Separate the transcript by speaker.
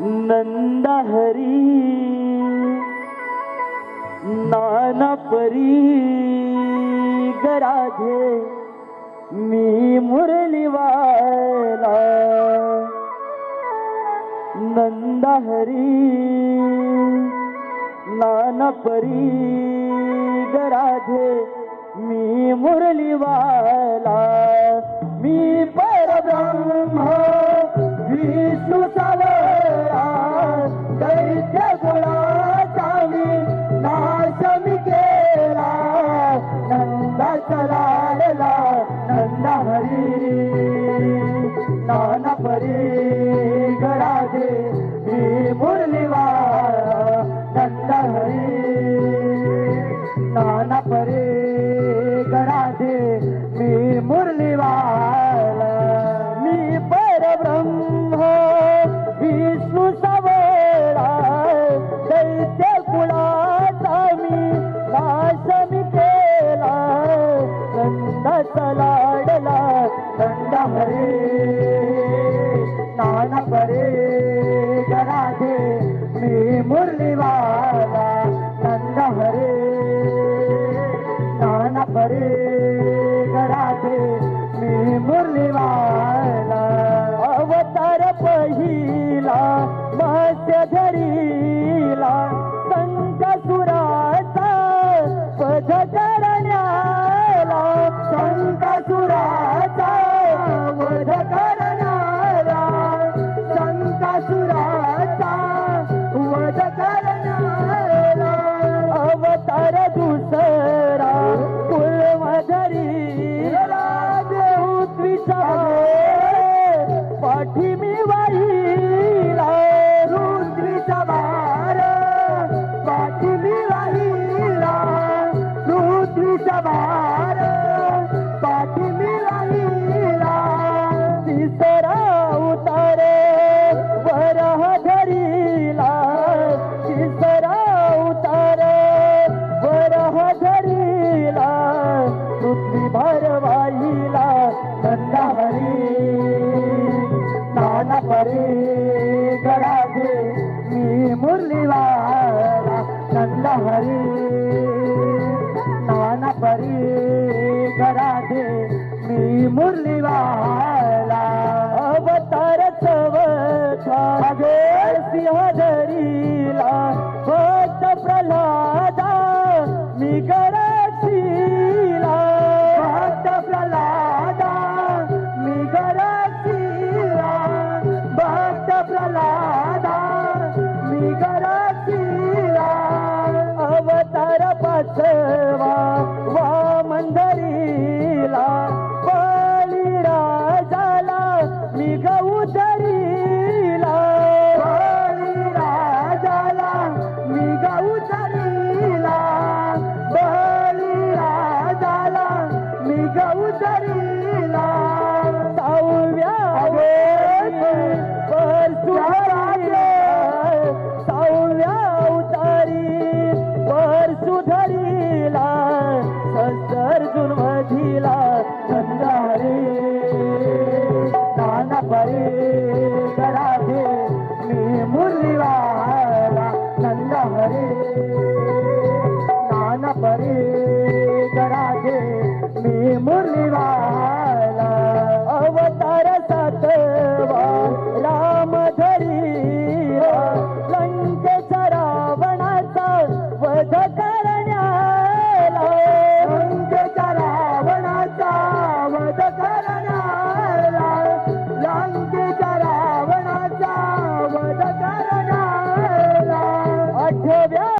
Speaker 1: नंद हरी नाना परी गराधे मी मुरलीवाला. नंद हरी नाना परी गराधे मी मुरलीवाला. मी परब्रह्मा परी गराधे मी मुरलीवाला नंद हरी नाना परी गराधे मी मुरलीवाला. अवतार चवथा सिंह ठेवा वा मंदरीला वामंदरीला बळीराजाला मी गऊ तरीला. धरीला बळीराजाला मी गऊ तरीला धरीला बळीराजाला मी गऊ तरी परी कराधे मी मुरलीवाला नंद हरे. नाना परी कराधे मी मुरलीवाला